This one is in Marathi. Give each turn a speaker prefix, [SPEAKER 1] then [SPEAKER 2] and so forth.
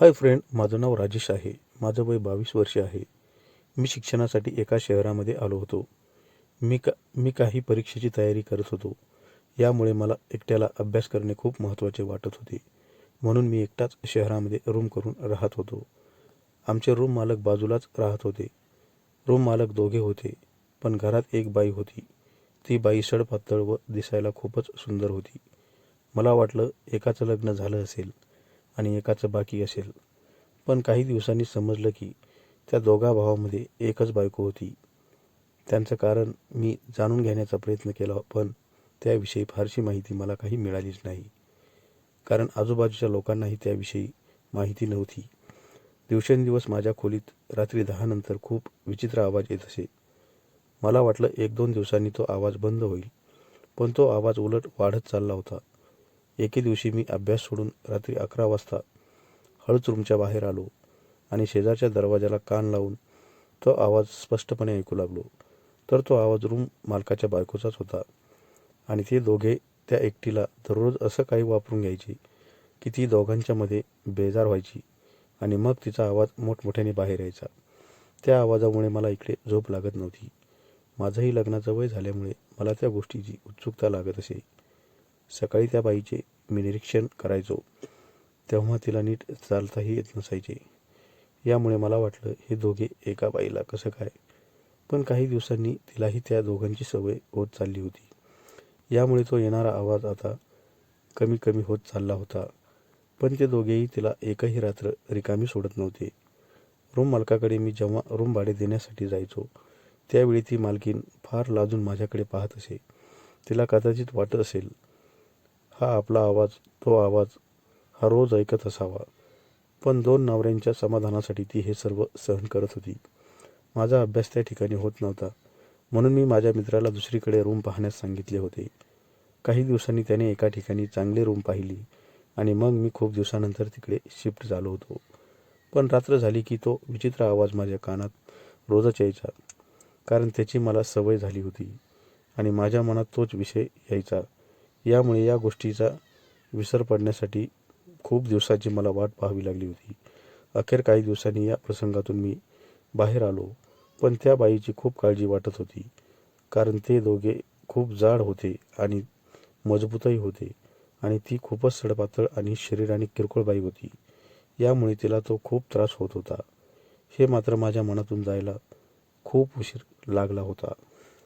[SPEAKER 1] हाय फ्रेंड माझं नाव राजेश आहे. माझं वय बावीस वर्षे आहे. मी शिक्षणासाठी एका शहरामध्ये आलो होतो. मी का मी काही परीक्षेची तयारी करत होतो. यामुळे मला एकट्याला अभ्यास करणे खूप महत्त्वाचे वाटत होते. म्हणून मी एकटाच शहरामध्ये रूम करून राहत होतो. आमचे रूम मालक बाजूलाच राहत होते. रूम मालक दोघे होते पण घरात एक बाई होती. ती बाई सडपातळ व दिसायला खूपच सुंदर होती. मला वाटलं एकाचं लग्न झालं असेल. आणि एकाचं बाकी असेल. पण काही दिवसांनी समजलं की त्या दोघा भावामध्ये एकच बायको होती. त्यांचं कारण मी जाणून घेण्याचा प्रयत्न केला पण त्याविषयी फारशी माहिती मला काही मिळालीच नाही. कारण आजूबाजूच्या लोकांनाही त्याविषयी माहिती नव्हती. दिवसेंदिवस माझ्या खोलीत रात्री दहानंतर खूप विचित्र आवाज येत असे. मला वाटलं एक दोन दिवसांनी तो आवाज बंद होईल पण तो आवाज उलट वाढत चालला होता. एके दिवशी मी अभ्यास सोडून रात्री अकरा वाजता हळूच रूमच्या बाहेर आलो आणि शेजारच्या दरवाजाला कान लावून तो आवाज स्पष्टपणे ऐकू लागलो. तर तो आवाज रूम मालकाच्या बायकोचाच होता आणि ते दोघे त्या एकटीला दररोज असं काही वापरून घ्यायचे की ती दोघांच्यामध्ये बेजार व्हायची आणि मग तिचा आवाज मोठमोठ्याने बाहेर यायचा. त्या आवाजामुळे मला इकडे झोप लागत नव्हती. माझंही लग्नाचं वय झाल्यामुळे मला त्या गोष्टीची उत्सुकता लागत असे. सकाळी त्या बाईचे मी निरीक्षण करायचो. तेव्हा तिला नीट चालताही येत नसायचे. यामुळे मला वाटलं हे दोघे एका बाईला कसं काय? पण काही दिवसांनी तिलाही त्या दोघांची सवय होत चालली होती. यामुळे तो येणारा आवाज आता कमी कमी होत चालला होता. पण ते दोघेही तिला एकही रात्र रिकामी सोडत नव्हते. रूम मालकाकडे मी जेव्हा रूम भाडे देण्यासाठी जायचो त्यावेळी ती मालकीन फार लाजून माझ्याकडे पाहत असे. तिला कदाचित वाटत असेल हा आपला आवाज तो आवाज हा रोज ऐकत असावा. पण दोन नवऱ्यांच्या समाधानासाठी ती हे सर्व सहन करत होती. माझा अभ्यास त्या ठिकाणी होत नव्हता. म्हणून मी माझ्या मित्राला दुसरीकडे रूम पाहण्यास सांगितले होते. काही दिवसांनी त्याने एका ठिकाणी चांगली रूम पाहिली आणि मग मी खूप दिवसानंतर तिकडे शिफ्ट झालो होतो. पण रात्र झाली की तो विचित्र आवाज माझ्या कानात रोजच यायचा. कारण त्याची मला सवय झाली होती आणि माझ्या मनात तोच विषय यायचा. यामुळे या गोष्टीचा विसर पडण्यासाठी खूप दिवसाची मला वाट पाहावी लागली होती. अखेर काही दिवसांनी या प्रसंगातून मी बाहेर आलो पण त्या बाईची खूप काळजी वाटत होती कारण ते दोघे खूप जाड होते आणि मजबूतही होते आणि ती खूपच सडपातळ आणि शरीराने किरकोळ बाई होती. यामुळे तिला तो खूप त्रास होत होता. हे मात्र माझ्या मनातून जायला खूप उशीर लागला होता.